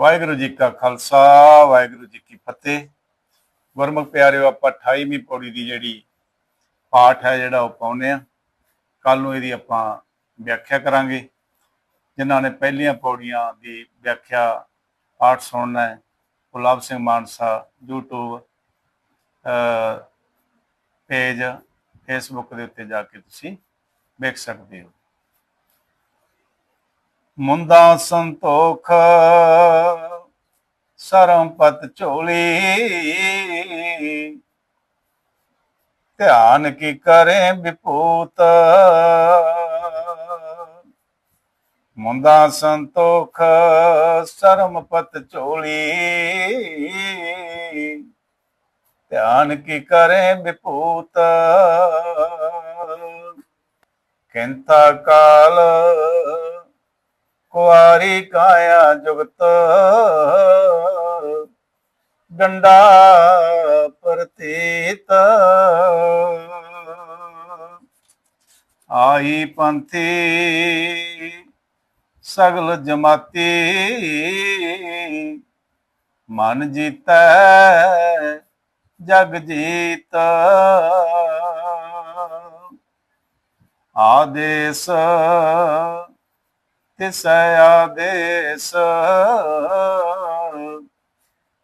ਵਾਹਿਗੁਰੂ ਜੀ ਕਾ ਖਾਲਸਾ, ਵਾਹਿਗੁਰੂ ਜੀ ਕੀ ਫਤਿਹ। ਗੁਰਮੁਖ ਪਿਆਰਿਓ, ਆਪਾਂ 28ਵੀਂ ਪੌੜੀ ਦੀ ਜਿਹੜੀ ਪਾਠ ਹੈ ਜਿਹੜਾ ਉਹ ਪਾਉਨੇ ਆ ਕੱਲ ਨੂੰ ਇਹਦੀ ਆਪਾਂ ਵਿਆਖਿਆ ਕਰਾਂਗੇ। ਜਿਨ੍ਹਾਂ ਨੇ ਪਹਿਲੀਆਂ ਪੌੜੀਆਂ ਦੀ ਵਿਆਖਿਆ ਪਾਠ ਸੁਣਨਾ ਹੈ Gulab Singh Mansa, YouTube page Facebook ਦੇ ਉੱਤੇ ਜਾ ਕੇ ਤੁਸੀਂ ਵੇਖ ਸਕਦੇ ਹੋ। ਮੁੰਦਾ ਸੰਤੋਖ ਸਰੰਪਤ ਝੋਲੀ। ਧਿਆਨ ਕੀ ਕਰੇ ਵਿਪੂਤ। ਮੁੰਦਾ ਸੰਤੋਖ ਸਰਮਪਤ ਝੋਲੀ। ਧਿਆਨ ਕੀ ਕਰੇ ਵਿਪੂਤ। ਕਿੰਤਾ ਕਾਲ ਕੁਆਰੀ ਕਾਇਆ ਜੁਗਤ ਗੰਡਾ ਪ੍ਰਤੀਤ। ਆਈ ਪੰਥੀ ਸਗਲ ਜਮਾਤੀ ਮਨ ਜੀਤੈ ਜਗ ਜੀਤ। ਆਦੇਸ ਤਿਸ ਆਦੇਸ।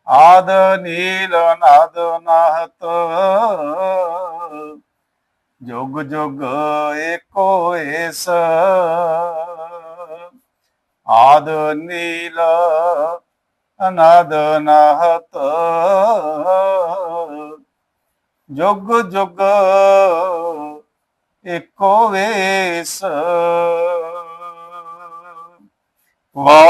ਆਦ ਨੀਲ ਨਾਦ ਨਾਹਤ। ਜੁਗ ਜੁਗ ਏਕੋ ਏਸ। ਆਦ ਨੀਲ ਅਨਾਦ ਨਾਹਤ। ਜੁਗ ਜੁਗ ਏਕੋ ਵੇਸ